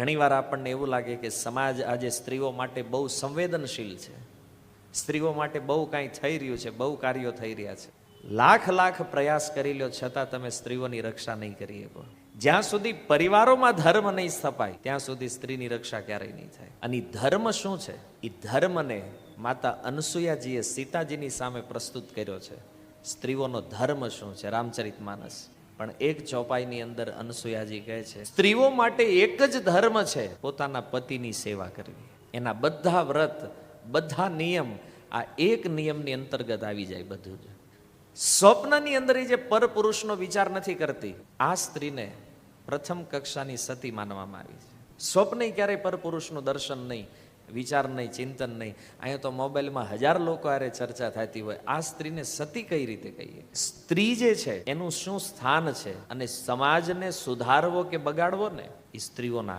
ઘણીવાર આપણને એવું લાગે કે સમાજ આજે સ્ત્રીઓ માટે બહુ સંવેદનશીલ છે. સ્ત્રીઓ માટે બહુ કાંઈ થઈ રહ્યું છે, બહુ કાર્યો થઈ રહ્યા છે. લાખ લાખ પ્રયાસ કરી લ્યો, છતાં તમે સ્ત્રીઓની રક્ષા નહીં કરી શકો. જ્યાં સુધી પરિવારોમાં ધર્મ નહીં સ્થપાય, ત્યાં સુધી સ્ત્રીની રક્ષા ક્યારેય નહીં થાય. અને ધર્મ શું છે? એ ધર્મને માતા અનસુયાજીએ સીતાજીની સામે પ્રસ્તુત કર્યો છે. સ્ત્રીઓનો ધર્મ શું છે? રામચરિત માનસ. પણ એક ચોપાઈની અંદર અનસુયાજી કહે છે સ્ત્રીઓ માટે એક જ ધર્મ છે. પોતાના પતિની સેવા કરવી. એના બધા વ્રત બધા નિયમ આ એક નિયમની અંતર્ગત આવી જાય બધું જ. સ્વપ્નની અંદર એ જે પરપુરુષનો વિચાર નથી કરતી આ સ્ત્રીને પ્રથમ કક્ષાની સતી માનવામાં આવી છે. સ્વપ્ન ક્યારેય પરપુરુષનું દર્શન નહીં. વિચાર નહીં, ચિંતન નહીં. અહીંયા તો મોબાઈલમાં હજાર લોકો આરે ચર્ચા થતી હોય. આ સ્ત્રીને સતી કઈ રીતે કહીએ? સ્ત્રી જે છે, એનું શું સ્થાન છે? અને સમાજને સુધારવો કે બગાડવો ને? એ સ્ત્રીઓના